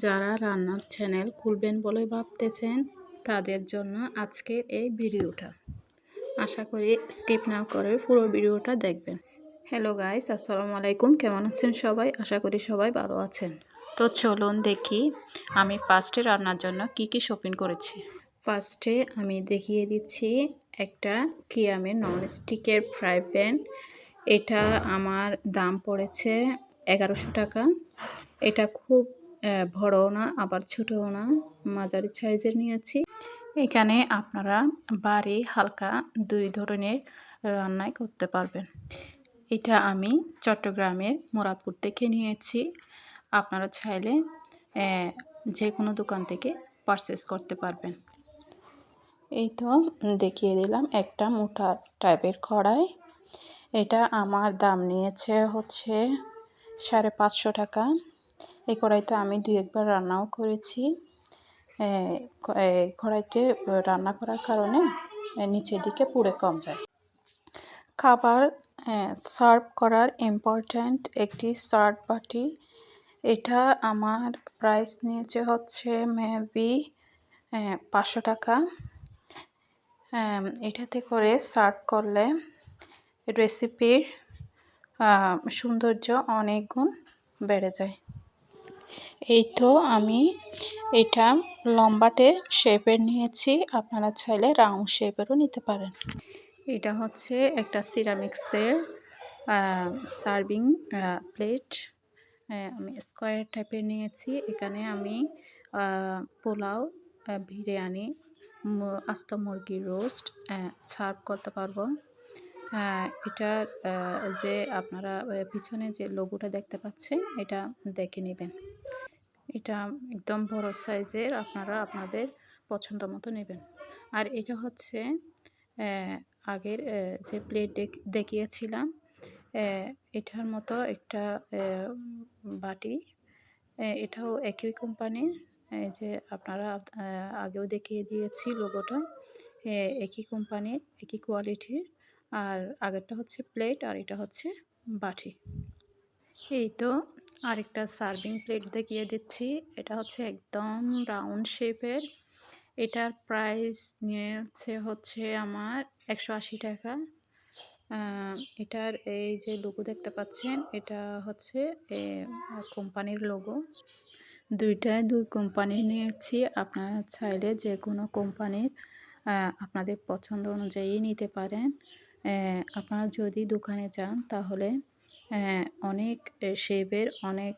যারা রান্নার চ্যানেল খুলবেন বলে ভাবতেছেন, তাদের জন্য আজকের এই ভিডিওটা। আশা করি স্কিপ না করে পুরো ভিডিওটা দেখবেন। হ্যালো গাইস আসসালামু আলাইকুম। কেমন আছেন সবাই? আশা করি সবাই ভালো আছেন। তো চলুন দেখি আমি ফার্স্টে রান্নার জন্য কি কি শপিং করেছি। ফার্স্টে আমি দেখিয়ে দিচ্ছি একটা কিয়ামের ননস্টিকের ফ্রাই প্যান এটা আমার দাম পড়েছে এগারোশো টাকা। এটা খুব বড়ও না, আবার ছোটও না। মাঝারি সাইজের নিয়েছি। এখানে আপনারা বাড়ি হালকা দুই ধরনের রান্নাই করতে পারবেন। এটা আমি চট্টগ্রামের মুরাদপুর থেকে নিয়েছি। আপনারা চাইলে যে কোনো দোকান থেকে পারচেস করতে পারবেন। এই তো দেখিয়ে দিলাম একটা মোটা টাইপের কড়াই। এটা আমার দাম নিয়েছে হচ্ছে সাড়ে পাঁচশো টাকা। এই কড়াইতে আমি দুই একবার রান্নাও করেছি। কড়াইতে রান্না করার কারণে নিচের দিকে পুড়ে কম যায়। খাবার সার্ভ করার ইম্পর্ট্যান্ট একটি সার্ভ বাটি। এটা আমার প্রাইস নিয়েছে হচ্ছে মেবি পাঁচশো টাকা। এটাতে করে সার্ভ করলে রেসিপির সৌন্দর্য অনেক গুণ বেড়ে যায়। এই তো আমি এটা লম্বাটে শেপের নিয়েছি। আপনারা চাইলে রাউন্ড শেপেরও নিতে পারেন। এটা হচ্ছে একটা সিরামিক্সের সার্ভিং প্লেট আমি স্কোয়ার টাইপের নিয়েছি। এখানে আমি পোলাও বিরিয়ানি আস্ত মুরগির রোস্ট সার্ভ করতে পারব। এটা যে আপনারা পিছনে যে লোগোটা দেখতে পাচ্ছেন, এটা দেখে নেবেন। এটা একদম বড় সাইজের, আপনারা আপনাদের পছন্দ মতো নেবেন। আর এটা হচ্ছে আগের যে প্লেট দেখিয়েছিলাম এটার মতো একটা বাটি। এটাও একই কোম্পানির যে আপনারা আগেও দেখিয়ে দিয়েছি লোগোটা একই কোম্পানির, একই কোয়ালিটির আর আগেরটা হচ্ছে প্লেট আর এটা হচ্ছে বাটি। এই তো আরেকটা সার্ভিং প্লেট দেখিয়ে দিচ্ছি। এটা হচ্ছে একদম রাউন্ড শেপের। এটার প্রাইস নিয়েছে হচ্ছে আমার একশো আশি টাকা। এটার এই যে লোগো দেখতে পাচ্ছেন, এটা হচ্ছে কোম্পানির লোগো। দুইটায় দুই কোম্পানি নিয়েছি। আপনারা চাইলে যে কোনো কোম্পানির আপনাদের পছন্দ অনুযায়ী নিতে পারেন। আপনারা যদি দোকানে যান তাহলে অনেক শেপের অনেক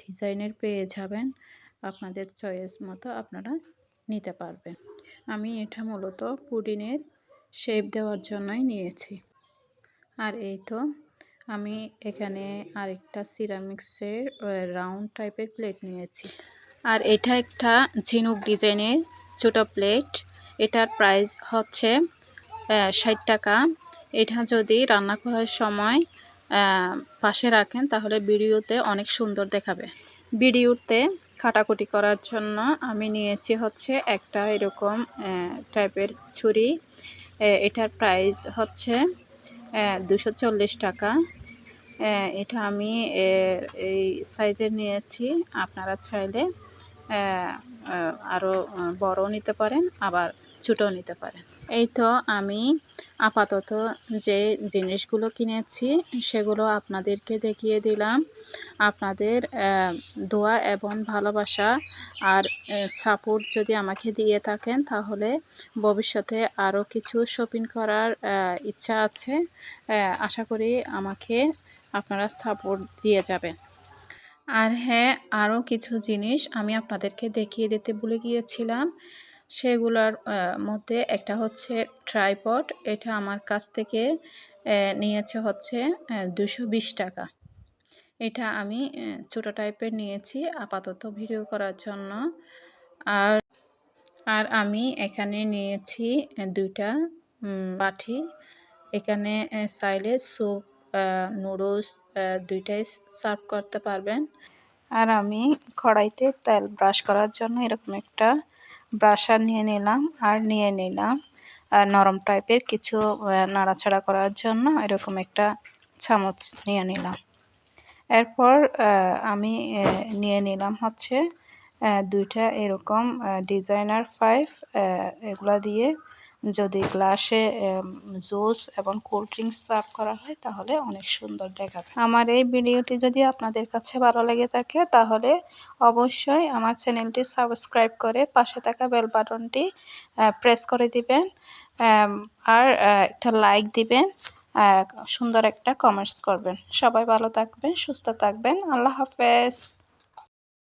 ডিজাইনের পেয়ে যাবেন। আপনাদের চয়েস মতো আপনারা নিতে পারবেন। আমি এটা মূলত পুডিনের শেপ দেওয়ার জন্যই নিয়েছি। আর এই তো, আমি এখানে আরেকটা সিরামিক্সের রাউন্ড টাইপের প্লেট নিয়েছি। আর এটা একটা ঝিনুক ডিজাইনের ছোটো প্লেট এটার প্রাইস হচ্ছে ষাট টাকা। এটা যদি রান্না করার সময় পাশে রাখেন, তাহলে ভিডিওতে অনেক সুন্দর দেখাবে। ভিডিওতে কাটাকুটি করার জন্য আমি নিয়েছি হচ্ছে একটা এরকম টাইপের ছুরি। এটার প্রাইস হচ্ছে দুশো টাকা। এটা আমি এই সাইজের নিয়েছি। আপনারা চাইলে আরও বড় নিতে পারেন, আবার ছোটো নিতে পারেন। এই তো আমি আপাতত যে জিনিসগুলো কিনেছি, সেগুলো আপনাদেরকে দেখিয়ে দিলাম। আপনাদের দোয়া এবং ভালোবাসা আর সাপোর্ট যদি আমাকে দিয়ে থাকেন, তাহলে ভবিষ্যতে আরও কিছু শপিং করার ইচ্ছা আছে। আশা করি আমাকে আপনারা সাপোর্ট দিয়ে যাবেন। আর হ্যাঁ আরও কিছু জিনিস আমি আপনাদেরকে দেখিয়ে দিতে ভুলে গিয়েছিলাম। সেগুলোর মধ্যে একটা হচ্ছে ট্রাইপড, এটা আমার কাছ থেকে নিয়েছে হচ্ছে দুশো টাকা। এটা আমি ছোটো টাইপের নিয়েছি, আপাতত ভিডিও করার জন্য। আর আর আমি এখানে নিয়েছি দুইটা বাটি। এখানে চাইলে স্যুপ নুডলস দুইটাই সার্ভ করতে পারবেন। আর আমি কড়াইতে তেল ব্রাশ করার জন্য এরকম একটা ব্রাশার নিয়ে নিলাম আর নিয়ে নিলাম। নরম টাইপের কিছু নাড়াচাড়া করার জন্য এরকম একটা চামচ নিয়ে নিলাম। এরপর আমি নিয়ে নিলাম হচ্ছে দুইটা এরকম ডিজাইনার ফাইভ এগুলা দিয়ে যদি গ্লাসে জুস এবং কোল্ড ড্রিঙ্কস সার্ভ করা হয়, তাহলে অনেক সুন্দর দেখাবে। আমার এই ভিডিওটি যদি আপনাদের কাছে ভালো লেগে থাকে, তাহলে অবশ্যই আমার চ্যানেলটি সাবস্ক্রাইব করে পাশে থাকা বেল বাটনটি প্রেস করে দিবেন আর একটা লাইক দিবেন সুন্দর একটা কমেন্টস করবেন। সবাই ভালো থাকবেন, সুস্থ থাকবেন। আল্লাহ হাফেজ।